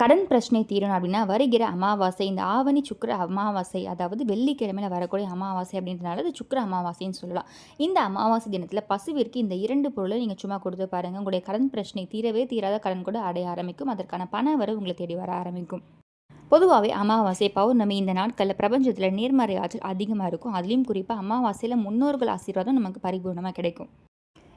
கடன் பிரச்சனை தீரணும் அப்படின்னா வருகிற அமாவாசை இந்த ஆவணி சுக்கர அமாவாசை அதாவது வெள்ளிக்கிழமையில் வரக்கூடிய அமாவாசை அப்படின்றனால அது சுக்கர அமாவாசைன்னு சொல்லலாம். இந்த அமாவாசை தினத்தில் பசுவிற்கு இந்த இரண்டு பொருளை நீங்கள் சும்மா கொடுத்து பாருங்கள் உங்களுடைய கடன் பிரச்சனை தீரவே தீராத கடன் கூட அடைய ஆரம்பிக்கும். அதற்கான பண வரவு உங்களை தேடி வர ஆரம்பிக்கும். பொதுவாகவே அமாவாசை பௌர்ணமி இந்த நாட்களில் பிரபஞ்சத்தில் நேர்மறை ஆற்றல் அதிகமாக இருக்கும். அதுலேயும் குறிப்பாக அமாவாசையில் முன்னோர்கள் ஆசீர்வாதம் நமக்கு பரிபூர்ணமாக கிடைக்கும்.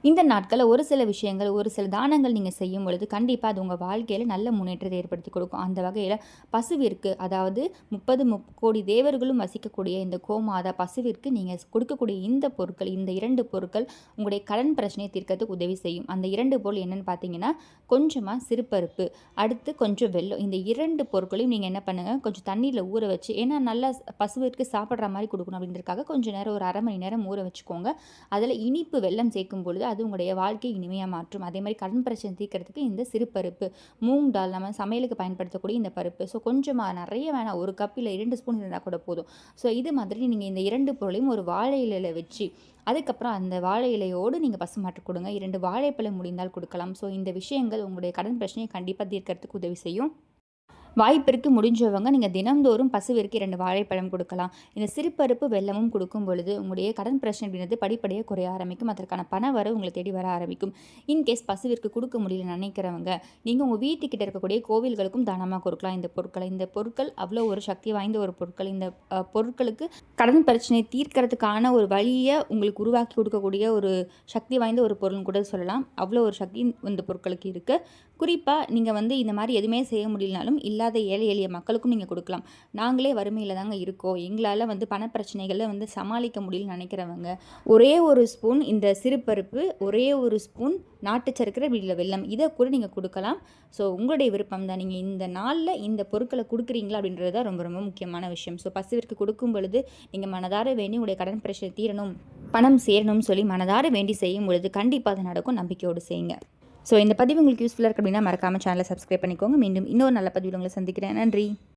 இந்த நாட்களில் ஒரு சில விஷயங்கள் ஒரு சில தானங்கள் நீங்கள் செய்யும் பொழுது கண்டிப்பாக அது உங்கள் வாழ்க்கையில் நல்ல முன்னேற்றத்தை ஏற்படுத்தி கொடுக்கும். அந்த வகையில் பசுவிற்கு அதாவது முப்பது முப் கோடி தேவர்களும் வசிக்கக்கூடிய இந்த கோமாதா பசுவிற்கு நீங்கள் கொடுக்கக்கூடிய இந்த பொருட்கள் இந்த இரண்டு பொருட்கள் உங்களுடைய கடன் பிரச்சனையை தீர்க்கறதுக்கு உதவி செய்யும். அந்த இரண்டு பொருள் என்னென்னு பார்த்தீங்கன்னா கொஞ்சமாக சிறுபருப்பு அடுத்து கொஞ்சம் வெள்ளம் இந்த இரண்டு பொருட்களையும் நீங்கள் என்ன பண்ணுங்கள் கொஞ்சம் தண்ணியில் ஊற வச்சு ஏன்னா நல்லா பசுவிற்கு சாப்பிட்ற மாதிரி கொடுக்கணும் அப்படின்றதுக்காக கொஞ்சம் நேரம் ஒரு அரை மணி நேரம் ஊற வச்சுக்கோங்க. அதில் இனிப்பு வெல்லம் சேர்க்கும் பொழுது அது உங்களுடைய வாழ்க்கை இனிமையாக மாற்றும். அதே மாதிரி கடன் பிரச்சனை தீர்க்கறதுக்கு இந்த சிறு பருப்பு மூங் டால் நம்ம சமையலுக்கு பயன்படுத்தக்கூடிய இந்த பருப்பு. ஸோ கொஞ்சமாக நிறைய வேணாம். ஒரு கப் இல்லை இரண்டு ஸ்பூன் இருந்தால் கூட போதும். ஸோ இது மாதிரி நீங்கள் இந்த இரண்டு பொருளையும் ஒரு வாழை இலையில் வச்சு அதுக்கப்புறம் அந்த வாழை இலையோடு நீங்கள் பசுமாட்டு கொடுங்க. இரண்டு வாழைப்பழம் முடிந்தால் கொடுக்கலாம். ஸோ இந்த விஷயங்கள் உங்களுடைய கடன் பிரச்சனையை கண்டிப்பாக தீர்க்கறதுக்கு உதவி செய்யும். வாய்ப்பிற்கு முடிஞ்சவங்க நீங்கள் தினந்தோறும் பசுவிற்கு இரண்டு வாழைப்பழம் கொடுக்கலாம். இந்த சிறுபருப்பு வெள்ளமும் கொடுக்கும் பொழுது உங்களுடைய கடன் பிரச்சனை அப்படின்றது படிப்படியாக குறைய ஆரம்பிக்கும். அதற்கான பண வர உங்களை தேடி வர ஆரம்பிக்கும். இன்கேஸ் பசுவிற்கு கொடுக்க முடியல நினைக்கிறவங்க நீங்கள் உங்கள் வீட்டுக்கிட்ட இருக்கக்கூடிய கோவில்களுக்கும் தானமாக கொடுக்கலாம். இந்த பொருட்களை இந்த பொருட்கள் அவ்வளோ ஒரு சக்தி வாய்ந்த ஒரு பொருட்கள். இந்த பொருட்களுக்கு கடன் பிரச்சனையை தீர்க்கறதுக்கான ஒரு வழியை உங்களுக்கு உருவாக்கி கொடுக்கக்கூடிய ஒரு சக்தி வாய்ந்த ஒரு பொருள்னு கூட சொல்லலாம். அவ்வளோ ஒரு சக்தி இந்த பொருட்களுக்கு இருக்குது குறிப்பாக நீங்கள் வந்து இந்த மாதிரி எதுவுமே செய்ய முடியலனாலும் இல்லை இல்லாத ஏழை எளிய மக்களுக்கும் நீங்கள் கொடுக்கலாம். நாங்களே வறுமையில் தாங்க இருக்கோம். எங்களால் வந்து பணப்பிரச்சனைகளை வந்து சமாளிக்க முடியலன்னு நினைக்கிறவங்க ஒரே ஒரு ஸ்பூன் இந்த சிறுபருப்பு ஒரே ஒரு ஸ்பூன் நாட்டு சர்க்கரை வீட்டில் வெள்ளம் இதை கூட நீங்கள் கொடுக்கலாம். ஸோ உங்களுடைய விருப்பம் தான். நீங்கள் இந்த நாளில் இந்த பொருட்களை கொடுக்குறீங்களா அப்படின்றது தான் ரொம்ப ரொம்ப முக்கியமான விஷயம். ஸோ பசுவிற்கு கொடுக்கும் பொழுது நீங்கள் மனதார வேண்டி உங்களுடைய கடன் பிரச்சனை தீரணும் பணம் சேரணும்னு சொல்லி மனதார வேண்டி செய்யும் பொழுது கண்டிப்பாக அது நடக்கும். நம்பிக்கையோடு செய்யுங்க. ஸோ இந்த பதிவு உங்களுக்கு யூஸ்ஃபுல்லாக இருக்குது அப்படின்னா மறக்காமல் சேனலை சப்ஸ்கிரைப் பண்ணிக்கோங்க. மீண்டும் இன்னொரு நல்ல பதிவு உங்களை சந்திக்கிறேன். நன்றி.